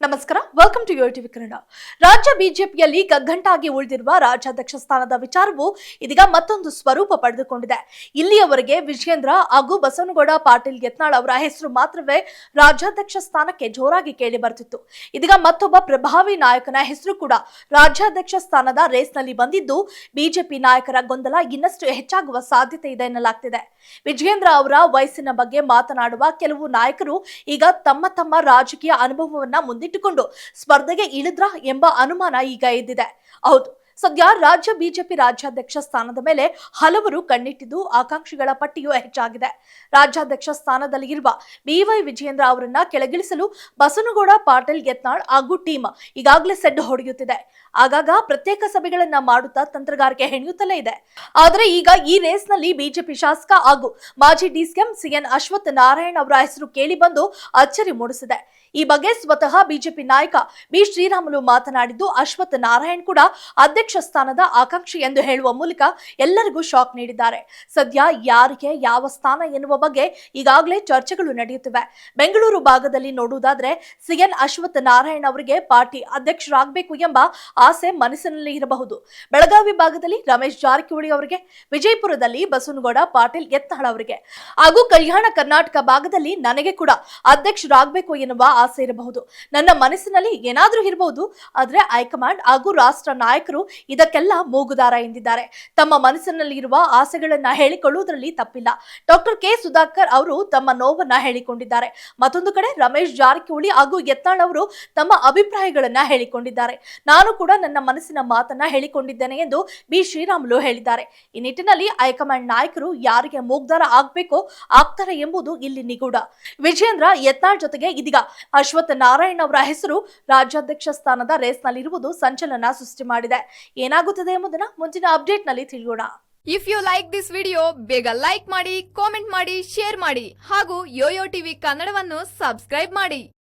ನಮಸ್ಕಾರ welcome to TV Kannada. ರಾಜ್ಯ ಬಿಜೆಪಿಯಲ್ಲಿ ಕಗ್ಗಂಟಾಗಿ ಉಳಿದಿರುವ ರಾಜ್ಯಾಧ್ಯಕ್ಷ ಸ್ಥಾನದ ವಿಚಾರವು ಇದೀಗ ಮತ್ತೊಂದು ಸ್ವರೂಪ ಪಡೆದುಕೊಂಡಿದೆ. ಇಲ್ಲಿಯವರೆಗೆ ವಿಜೇಂದ್ರ ಹಾಗೂ ಬಸವನಗೌಡ ಪಾಟೀಲ್ ಯತ್ನಾಳ್ ಅವರ ಹೆಸರು ಮಾತ್ರವೇ ರಾಜ್ಯಾಧ್ಯಕ್ಷ ಸ್ಥಾನಕ್ಕೆ ಜೋರಾಗಿ ಕೇಳಿ ಬರ್ತಿತ್ತು. ಇದೀಗ ಮತ್ತೊಬ್ಬ ಪ್ರಭಾವಿ ನಾಯಕನ ಹೆಸರು ಕೂಡ ರಾಜ್ಯಾಧ್ಯಕ್ಷ ಸ್ಥಾನದ ರೇಸ್ನಲ್ಲಿ ಬಂದಿದ್ದು, ಬಿಜೆಪಿ ನಾಯಕರ ಗೊಂದಲ ಇನ್ನಷ್ಟು ಹೆಚ್ಚಾಗುವ ಸಾಧ್ಯತೆ ಇದೆ ಎನ್ನಲಾಗ್ತಿದೆ. ವಿಜೇಂದ್ರ ಅವರ ವಯಸ್ಸಿನ ಬಗ್ಗೆ ಮಾತನಾಡುವ ಕೆಲವು ನಾಯಕರು ಈಗ ತಮ್ಮ ತಮ್ಮ ರಾಜಕೀಯ ಅನುಭವವನ್ನ ಮುಂದಿಟ್ಟುಕೊಂಡು ಸ್ಪರ್ಧೆಗೆ ಇಳಿದ್ರ ಎಂಬ ಅನುಮಾನ ಈಗ ಎದ್ದಿದೆ. ಹೌದು ಸದ್ಯ ರಾಜ್ಯ ಬಿಜೆಪಿ ರಾಜ್ಯಾಧ್ಯಕ್ಷ ಸ್ಥಾನದ ಮೇಲೆ ಹಲವರು ಕಣ್ಣಿಟ್ಟಿದ್ದು ಆಕಾಂಕ್ಷಿಗಳ ಪಟ್ಟಿಯೂ ಹೆಚ್ಚಾಗಿದೆ. ರಾಜ್ಯಾಧ್ಯಕ್ಷ ಸ್ಥಾನದಲ್ಲಿ ಇರುವ ಬಿವೈ ವಿಜಯೇಂದ್ರ ಅವರನ್ನ ಕೆಳಗಿಳಿಸಲು ಬಸನಗೌಡ, ಪಾಟೀಲ್, ಯತ್ನಾಳ್ ಹಾಗೂ ಟೀಮ್ ಈಗಾಗಲೇ ಸೆಡ್ ಹೊಡೆಯುತ್ತಿದೆ. ಆಗಾಗ ಪ್ರತ್ಯೇಕ ಸಭೆಗಳನ್ನ ಮಾಡುತ್ತಾ ತಂತ್ರಗಾರಿಕೆ ಹೆಣೆಯುತ್ತಲೇ ಇದೆ. ಆದರೆ ಈಗ ಈ ರೇಸ್ನಲ್ಲಿ ಬಿಜೆಪಿ ಶಾಸಕ ಹಾಗೂ ಮಾಜಿ ಡಿಸಿಎಂ ಸಿಎನ್ ಅಶ್ವಥ್ ನಾರಾಯಣ್ ಅವರ ಹೆಸರು ಕೇಳಿ ಬಂದು ಅಚ್ಚರಿ ಮೂಡಿಸಿದೆ. ಈ ಬಗ್ಗೆ ಸ್ವತಃ ಬಿಜೆಪಿ ನಾಯಕ ಬಿ. ಶ್ರೀರಾಮುಲು ಮಾತನಾಡಿದ್ದು ಅಶ್ವಥ್ ನಾರಾಯಣ್ ಕೂಡ ಅಧ್ಯಕ್ಷ ಸ್ಥಾನದ ಆಕಾಂಕ್ಷಿ ಎಂದು ಹೇಳುವ ಮೂಲಕ ಎಲ್ಲರಿಗೂ ಶಾಕ್ ನೀಡಿದ್ದಾರೆ. ಸದ್ಯ ಯಾರಿಗೆ ಯಾವ ಸ್ಥಾನ ಎನ್ನುವ ಬಗ್ಗೆ ಈಗಾಗಲೇ ಚರ್ಚೆಗಳು ನಡೆಯುತ್ತಿವೆ. ಬೆಂಗಳೂರು ಭಾಗದಲ್ಲಿ ನೋಡುವುದಾದ್ರೆ ಸಿಎನ್ ಅಶ್ವಥ್ ನಾರಾಯಣ್ ಅವರಿಗೆ ಪಾರ್ಟಿ ಅಧ್ಯಕ್ಷರಾಗಬೇಕು ಎಂಬ ಆಸೆ ಮನಸ್ಸಿನಲ್ಲಿ ಇರಬಹುದು. ಬೆಳಗಾವಿ ಭಾಗದಲ್ಲಿ ರಮೇಶ್ ಜಾರಕಿಹೊಳಿ ಅವರಿಗೆ, ವಿಜಯಪುರದಲ್ಲಿ ಬಸವನಗೌಡ ಪಾಟೀಲ್ ಎತ್ತಹಳ ಅವರಿಗೆ. ಹಾಗೂ ಕಲ್ಯಾಣ ಕರ್ನಾಟಕ ಭಾಗದಲ್ಲಿ ನನಗೆ ಕೂಡ ಅಧ್ಯಕ್ಷರಾಗಬೇಕು ಎನ್ನುವ ಆಸೆ ಇರಬಹುದು. ನನ್ನ ಮನಸ್ಸಿನಲ್ಲಿ ಏನಾದರೂ ಇರಬಹುದು. ಆದರೆ ಹೈಕಮಾಂಡ್ ಹಾಗೂ ರಾಷ್ಟ್ರ ನಾಯಕರು ಇದಕ್ಕೆಲ್ಲ ಮೂಗುದಾರ ಎಂದಿದ್ದಾರೆ. ತಮ್ಮ ಮನಸ್ಸಿನಲ್ಲಿ ಇರುವ ಆಸೆಗಳನ್ನ ಹೇಳಿಕೊಳ್ಳುವುದರಲ್ಲಿ ತಪ್ಪಿಲ್ಲ. ಡಾಕ್ಟರ್ ಕೆ ಸುಧಾಕರ್ ಅವರು ತಮ್ಮ ನೋವನ್ನ ಹೇಳಿಕೊಂಡಿದ್ದಾರೆ. ಮತ್ತೊಂದು ಕಡೆ ರಮೇಶ್ ಜಾರಕಿಹೊಳಿ ಹಾಗೂ ಯತ್ನಾಳ್ ಅವರು ತಮ್ಮ ಅಭಿಪ್ರಾಯಗಳನ್ನ ಹೇಳಿಕೊಂಡಿದ್ದಾರೆ. ನಾನು ಕೂಡ ನನ್ನ ಮನಸ್ಸಿನ ಮಾತನ್ನ ಹೇಳಿಕೊಂಡಿದ್ದೇನೆ ಎಂದು ಬಿ ಶ್ರೀರಾಮುಲು ಹೇಳಿದ್ದಾರೆ. ಈ ನಿಟ್ಟಿನಲ್ಲಿ ಹೈಕಮಾಂಡ್ ನಾಯಕರು ಯಾರಿಗೆ ಮೂಗ್ದಾರ ಆಗ್ಬೇಕೋ ಆಗ್ತಾರೆ ಎಂಬುದು ಇಲ್ಲಿ ನಿಗೂಢ. ವಿಜೇಂದ್ರ ಯತ್ನಾಳ್ ಜೊತೆಗೆ ಇದೀಗ ಅಶ್ವಥ್ ನಾರಾಯಣ್ ಅವರ ಹೆಸರು ರಾಜ್ಯಾಧ್ಯಕ್ಷ ಸ್ಥಾನದ ರೇಸ್ನಲ್ಲಿರುವುದು ಸಂಚಲನ ಸೃಷ್ಟಿ ಮಾಡಿದೆ. ಏನಾಗುತ್ತದೆ ಎಂಬುದನ್ನ ಮುಂಚಿನ ಅಪ್ಡೇಟ್ನಲ್ಲಿ ತಿಳಿಯೋಣ. If you like this video ಬೇಗ ಲೈಕ್ ಮಾಡಿ ಕಾಮೆಂಟ್ ಮಾಡಿ ಶೇರ್ ಮಾಡಿ ಹಾಗೂ ಯೋಯೋ ಟಿವಿ ಕನ್ನಡವನ್ನು ಸಬ್ಸ್ಕ್ರೈಬ್ ಮಾಡಿ.